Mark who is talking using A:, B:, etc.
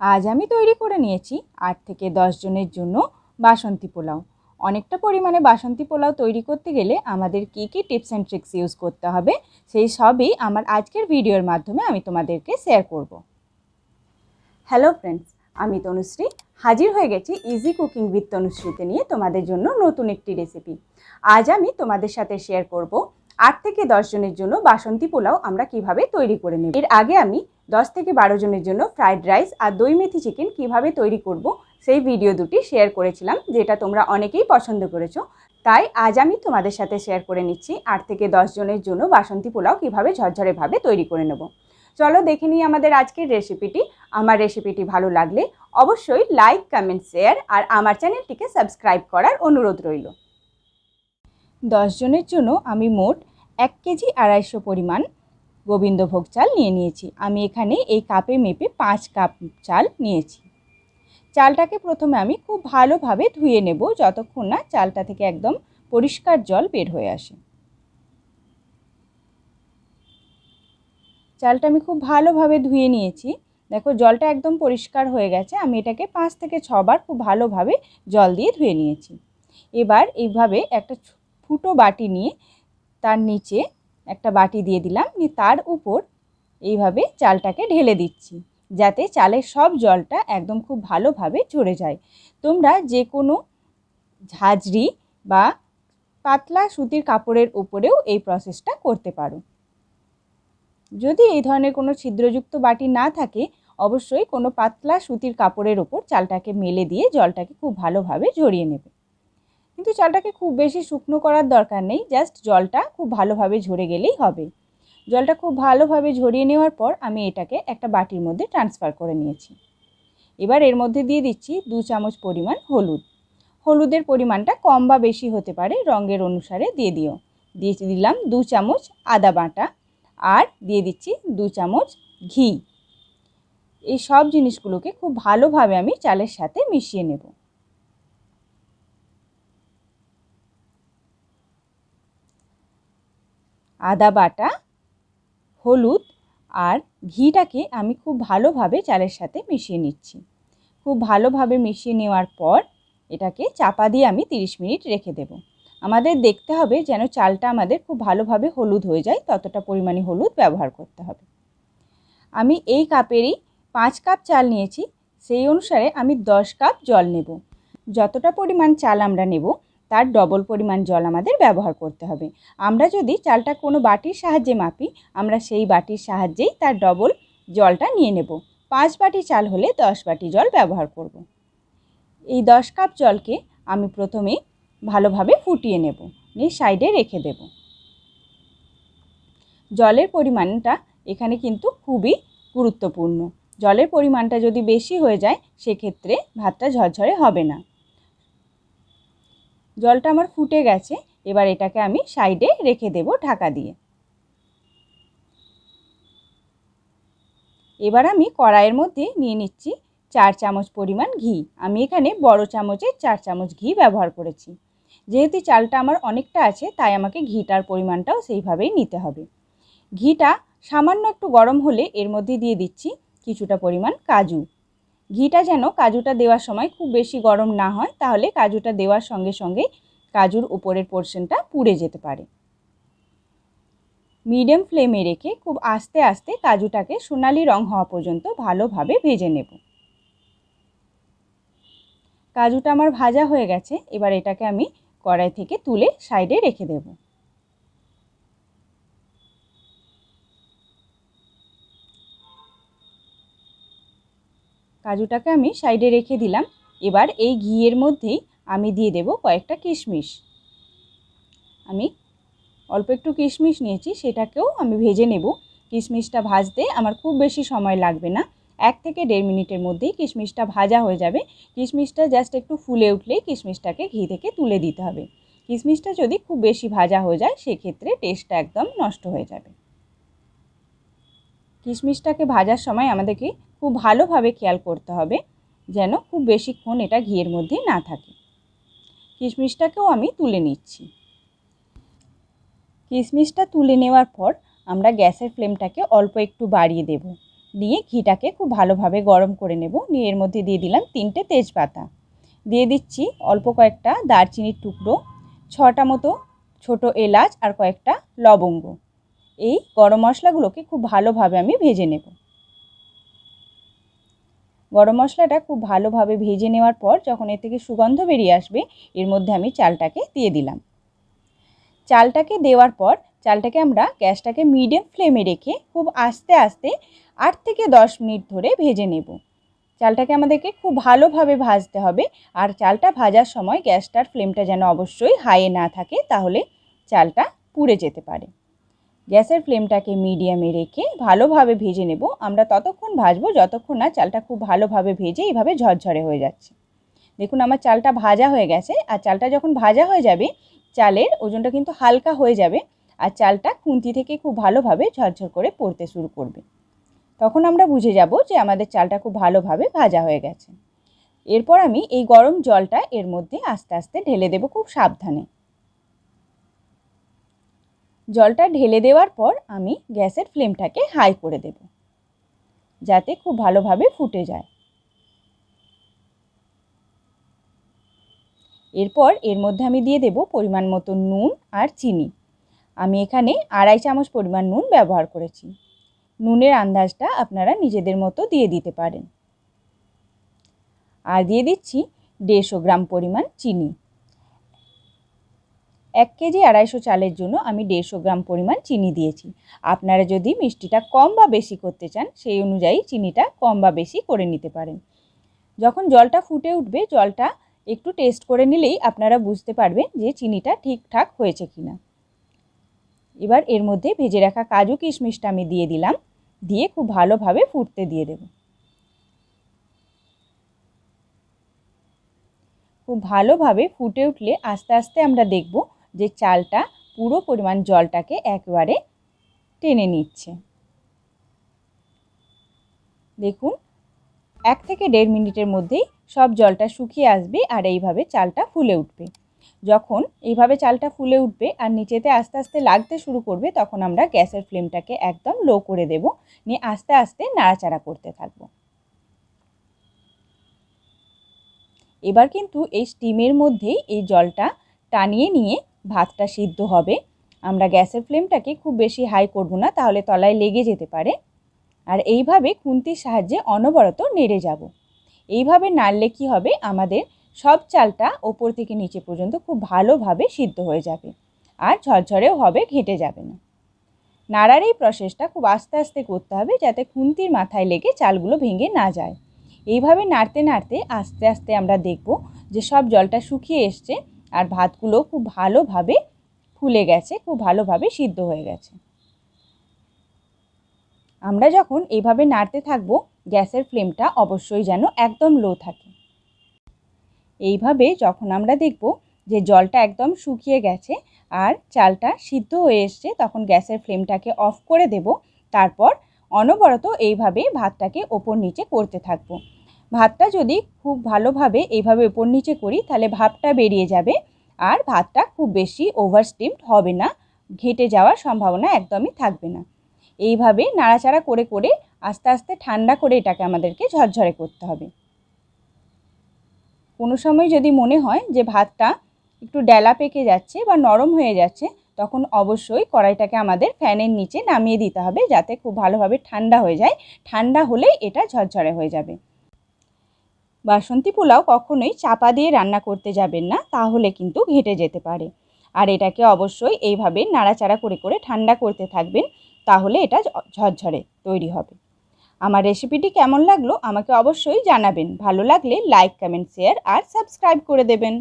A: আজ আমি তৈরি করে নিয়েছি আট থেকে দশ জনের জন্য বাসন্তী পোলাও। অনেকটা পরিমাণে বাসন্তী পোলাও তৈরি করতে গেলে আমাদের কী কী টিপস অ্যান্ড ট্রিক্স ইউজ করতে হবে, সেই সবই আমার আজকের ভিডিওর মাধ্যমে আমি তোমাদেরকে শেয়ার করব। হ্যালো ফ্রেন্ডস আমি তনুশ্রী। হাজির হয়ে গেছি ইজি কুকিং উইথ তনুশ্রীতে নিয়ে তোমাদের জন্য নতুন একটি রেসিপি আজ আমি তোমাদের সাথে শেয়ার করব আট থেকে দশ জনের জন্য বাসন্তী পোলাও আমরা কীভাবে তৈরি করে নেব? এর আগে আমি দশ থেকে বারো জনের জন্য ফ্রাইড রাইস আর দই মেথি চিকেন কীভাবে তৈরি করব, সেই ভিডিও দুটি শেয়ার করেছিলাম, যেটা তোমরা অনেকেই পছন্দ করেছ। তাই আজ আমি তোমাদের সাথে শেয়ার করে নিচ্ছি আট থেকে দশ জনের জন্য বাসন্তী পোলাও কীভাবে ঝরঝরেভাবে তৈরি করে নেব। চলো দেখে নিই আমাদের আজকের রেসিপিটি আমার রেসিপিটি ভালো লাগলে অবশ্যই লাইক কমেন্ট শেয়ার আর আমার চ্যানেলটিকে সাবস্ক্রাইব করার অনুরোধ রইল। দশ জনের জন্য আমি মোট এক কেজি আড়াইশো পরিমাণ গোবিন্দভোগ চাল নিয়ে নিয়েছি। আমি এখানে এই কাপে মেপে পাঁচ কাপ চাল নিয়েছি। চালটাকে প্রথমে আমি খুব ভালোভাবে ধুয়ে নেব যতক্ষণ না চালটা থেকে একদম পরিষ্কার জল বের হয়ে আসে। চালটা আমি খুব ভালোভাবে ধুয়ে নিয়েছি। দেখো জলটা একদম পরিষ্কার হয়ে গেছে। আমি এটাকে পাঁচ থেকে ছবার খুব ভালোভাবে জল দিয়ে ধুয়ে নিয়েছি। এবার এইভাবে একটা ফুটো বাটি নিয়ে তার নিচে একটা বাটি দিয়ে দিলাম, নিয়ে তার উপর এইভাবে চালটাকে ঢেলে দিচ্ছি, যাতে চালের সব জলটা একদম খুব ভালোভাবে ঝরে যায়। তোমরা যে কোনো ঝাঁঝরি বা পাতলা সুতির কাপড়ের উপরেও এই প্রসেসটা করতে পারো। যদি এই ধরনের কোনো ছিদ্রযুক্ত বাটি না থাকে, অবশ্যই কোনো পাতলা সুতির কাপড়ের ওপর চালটাকে মেলে দিয়ে জলটাকে খুব ভালোভাবে ঝরিয়ে নেবে। কিন্তু চালটাকে খুব বেশি শুকনো করার দরকার নেই জাস্ট জলটা খুব ভালোভাবে ঝরে গেলেই হবে। জলটা খুব ভালোভাবে ঝরিয়ে নেওয়ার পর আমি এটাকে একটা বাটির মধ্যে ট্রান্সফার করে নিয়েছি। এবার এর মধ্যে দিয়ে দিচ্ছি দু চামচ পরিমাণ হলুদ। হলুদের পরিমাণটা কম বা বেশি হতে পারে, রঙের অনুসারে দিয়ে দিও। দিয়ে দিলাম দু চামচ আদা বাটা আর দিয়ে দিচ্ছি দু চামচ ঘি। এই সব জিনিসগুলোকে খুব ভালোভাবে আমি চালের সাথে মিশিয়ে নেব। আদা বাটা, হলুদ আর ঘিটাকে আমি খুব ভালোভাবে চালের সাথে মিশিয়ে নিচ্ছি। খুব ভালোভাবে মিশিয়ে নেওয়ার পর এটাকে চাপা দিয়ে আমি 30 মিনিট রেখে দেব। আমাদের দেখতে হবে যেন চালটা আমাদের খুব ভালোভাবে হলুদ হয়ে যায়, ততটা পরিমাণে হলুদ ব্যবহার করতে হবে। আমি এই কাপেরই পাঁচ কাপ চাল নিয়েছি, সেই অনুসারে আমি দশ কাপ জল নেব। যতটা পরিমাণ চাল আমরা নেব তার ডবল পরিমাণ জল আমাদের ব্যবহার করতে হবে। আমরা যদি চালটা কোনো বাটির সাহায্যে মাপি, আমরা সেই বাটির সাহায্যেই তার ডবল জলটা নিয়ে নেব। পাঁচ বাটি চাল হলে দশ বাটি জল ব্যবহার করব। এই দশ কাপ জলকে আমি প্রথমে ভালোভাবে ফুটিয়ে নেব, নিয়ে সাইডে রেখে দেব। জলের পরিমাণটা এখানে কিন্তু খুবই গুরুত্বপূর্ণ। জলের পরিমাণটা যদি বেশি হয়ে যায়, সেক্ষেত্রে ভাতটা ঝরঝরে হবে না। জলটা আমার ফুটে গেছে, এবার এটাকে আমি সাইডে রেখে দেব ঢাকা দিয়ে। এবার আমি কড়াইয়ের মধ্যে নিয়ে নিচ্ছি চার চামচ পরিমাণ ঘি। আমি এখানে বড় চামচের চার চামচ ঘি ব্যবহার করেছি। যেহেতু চালটা আমার অনেকটা আছে, তাই আমাকে ঘিটার পরিমাণটাও সেইভাবেই নিতে হবে। ঘিটা সামান্য একটু গরম হলে এর মধ্যে দিয়ে দিচ্ছি কিছুটা পরিমাণ কাজু। ঘিটা যেন কাজুটা দেওয়ার সময় খুব বেশি গরম না হয়, তাহলে কাজুটা দেওয়ার সঙ্গে সঙ্গে কাজুর উপরের পোর্শনটা পুড়ে যেতে পারে। মিডিয়াম ফ্লেমে রেখে খুব আস্তে আস্তে কাজুটাকে সোনালি রং হওয়া পর্যন্ত ভালোভাবে ভেজে নেব। কাজুটা আমার ভাজা হয়ে গেছে, এবার এটাকে আমি কড়াই থেকে তুলে সাইডে রেখে দেবো। কাজুটাকে আমি সাইডে রেখে দিলাম। এবার এই ঘিয়ের মধ্যেই আমি দিয়ে দেব কয়েকটা কিশমিশ। আমি অল্প একটু কিশমিশ নিয়েছি, সেটাকেও আমি ভেজে নেব। কিশমিশটা ভাজতে আমার খুব বেশি সময় লাগবে না। এক থেকে দেড় মিনিটের মধ্যেই কিশমিশটা ভাজা হয়ে যাবে। কিশমিশটা জাস্ট একটু ফুলে উঠলেই কিশমিশটাকে ঘি থেকে তুলে দিতে হবে। কিশমিশটা যদি খুব বেশি ভাজা হয়ে যায়, সেক্ষেত্রে টেস্টটা একদম নষ্ট হয়ে যাবে। কিশমিশটাকে ভাজার সময় আমাদেরকে খুব ভালোভাবে খেয়াল করতে হবে যেন খুব বেশিক্ষণ এটা ঘিয়ের মধ্যে না থাকে। কিশমিশটাকেও আমি তুলে নিচ্ছি। কিশমিশটা তুলে নেওয়ার পর আমরা গ্যাসের ফ্লেমটাকে অল্প একটু বাড়িয়ে দেব। দিয়ে ঘিটাকে খুব ভালোভাবে গরম করে নেব। নিয়ে এর মধ্যে দিয়ে দিলাম তিনটে তেজপাতা। দিয়ে দিচ্ছি অল্প কয়েকটা দারচিনির টুকরো, ছটা মতো ছোট এলাচ আর কয়েকটা লবঙ্গ। এই গরম মশলাগুলোকে খুব ভালোভাবে আমি ভেজে নেব। গরম মশলাটা খুব ভালোভাবে ভেজে নেওয়ার পর যখন এর থেকে সুগন্ধ বেরিয়ে আসবে, এর মধ্যে আমি চালটাকে দিয়ে দিলাম। চালটাকে দেওয়ার পর, চালটাকে আমরা গ্যাসটাকে মিডিয়াম ফ্লেমে রেখে খুব আস্তে আস্তে আট থেকে দশ মিনিট ধরে ভেজে নেব। চালটাকে আমাদেরকে খুব ভালোভাবে ভাজতে হবে আর চালটা ভাজার সময় গ্যাসটার ফ্লেমটা যেন অবশ্যই হাইয়ে না থাকে, তাহলে চালটা পুড়ে যেতে পারে। গ্যাসের ফ্লেমটাকে মিডিয়ামে রেখে ভালোভাবে ভেজে নেব। আমরা ততক্ষণ ভাজবো, যতক্ষণ না চালটা খুব ভালোভাবে ভেজে এইভাবে ঝরঝরে হয়ে যাচ্ছে। দেখুন আমার চালটা ভাজা হয়ে গেছে আর চালটা যখন ভাজা হয়ে যাবে, চালের ওজনটা কিন্তু হালকা হয়ে যাবে আর চালটা খুন্তি থেকে খুব ভালোভাবে ঝরঝর করে পড়তে শুরু করবে। তখন আমরা বুঝে যাব যে আমাদের চালটা খুব ভালোভাবে ভাজা হয়ে গেছে। এরপর আমি এই গরম জলটা এর মধ্যে আস্তে আস্তে ঢেলে দেব খুব সাবধানে। জলটা ঢেলে দেওয়ার পর আমি গ্যাসের ফ্লেমটাকে হাই করে দেব, যাতে খুব ভালোভাবে ফুটে যায়। এরপর এর মধ্যে আমি দিয়ে দেব পরিমাণ মতো নুন আর চিনি। আমি এখানে আড়াই চামচ পরিমাণ নুন ব্যবহার করেছি। নুনের আন্দাজটা আপনারা নিজেদের মতো দিয়ে দিতে পারেন। আর দিয়ে দিচ্ছি দেড়শো গ্রাম পরিমাণ চিনি। এক কেজি আড়াইশো চালের জন্য আমি দেড়শো গ্রাম পরিমাণ চিনি দিয়েছি। আপনারা যদি মিষ্টিটা কম বা বেশি করতে চান, সেই অনুযায়ী চিনিটা কম বা বেশি করে নিতে পারেন। যখন জলটা ফুটে উঠবে, জলটা একটু টেস্ট করে নিলেই আপনারা বুঝতে পারবেন যে চিনিটা ঠিকঠাক হয়েছে কি না এবার এর মধ্যে ভেজে রাখা কাজু কিশমিশটা আমি দিয়ে দিলাম, দিয়ে খুব ভালোভাবে ফুটতে দিয়ে দেব। খুব ভালোভাবে ফুটে উঠলে আস্তে আস্তে আমরা দেখব যে চালটা পুরো পরিমাণ জলটাকে একবারে টেনে নিচ্ছে। দেখুন, এক থেকে দেড় মিনিটের মধ্যেই সব জলটা শুকিয়ে আসবে আর এইভাবে চালটা ফুলে উঠবে। যখন এইভাবে চালটা ফুলে উঠবে আর নিচেতে আস্তে আস্তে লাগতে শুরু করবে, তখন আমরা গ্যাসের ফ্লেমটাকে একদম লো করে দেব। নিয়ে আস্তে আস্তে নাড়াচাড়া করতে থাকব। এবার কিন্তু এই স্টিমের মধ্যেই এই জলটা টানিয়ে নিয়ে ভাতটা সিদ্ধ হবে। আমরা গ্যাসের ফ্লেমটাকে খুব বেশি হাই করব না, তাহলে তলায় লেগে যেতে পারে। আর এইভাবে খুন্তির সাহায্যে অনবরত নেড়ে যাব। এইভাবে নাড়লে কি হবে? আমাদের সব চালটা ওপর থেকে নিচে পর্যন্ত খুব ভালোভাবে সিদ্ধ হয়ে যাবে। আর ঝরঝরেও হবে, ঘেঁটে যাবে না। নাড়ার এই প্রসেসটা খুব আস্তে আস্তে করতে হবে, যাতে খুন্তির মাথায় লেগে চালগুলো ভেঙে না যায়। এইভাবে নাড়তে নাড়তে আস্তে আস্তে আমরা দেখব যে সব জলটা শুকিয়ে এসছে। আর ভাতগুলো খুব ভালোভাবে ফুলে গেছে, খুব ভালোভাবে সিদ্ধ হয়ে গেছে। আমরা যখন এইভাবে নাড়তে থাকব, গ্যাসের ফ্লেমটা অবশ্যই যেন একদম লো থাকে। এইভাবে যখন আমরা দেখব যে জলটা একদম শুকিয়ে গেছে আর চালটা সিদ্ধ হয়ে এসছে, তখন গ্যাসের ফ্লেমটাকে অফ করে দেব। তারপর অনবরত এইভাবে ভাতটাকে ওপর নিচে করতে থাকব। ভাতটা যদি খুব ভালোভাবে এইভাবে ওপর নিচে করি, তাহলে ভাবটা বেরিয়ে যাবে। আর ভাতটা খুব বেশি ওভার স্টিমড হবে না, ঘেটে যাওয়ার সম্ভাবনা একদমই থাকবে না। এইভাবে নাড়াচাড়া করে করে আস্তে আস্তে ঠান্ডা করে এটাকে আমাদেরকে ঝরঝরে করতে হবে। কোনো সময় যদি মনে হয় যে ভাতটা একটু ডেলা পেকে যাচ্ছে বা নরম হয়ে যাচ্ছে, তখন অবশ্যই কড়াইটাকে আমাদের ফ্যানের নিচে নামিয়ে দিতে হবে, যাতে খুব ভালোভাবে ঠান্ডা হয়ে যায়। ঠান্ডা হলে এটা ঝরঝরে হয়ে যাবে। বাসন্তী পোলাও কখনোই চাপা দিয়ে রান্না করতে যাবেন না, তাহলে কিন্তু ঘেটে যেতে পারে। আর এটাকে অবশ্যই এইভাবে নাড়াচাড়া করে করে ঠান্ডা করতে থাকবেন, তাহলে এটা ঝরঝরে তৈরি হবে। আমার রেসিপিটি কেমন লাগল আমাকে অবশ্যই জানাবেন। ভালো লাগলে লাইক, কমেন্ট, শেয়ার আর সাবস্ক্রাইব করে দেবেন।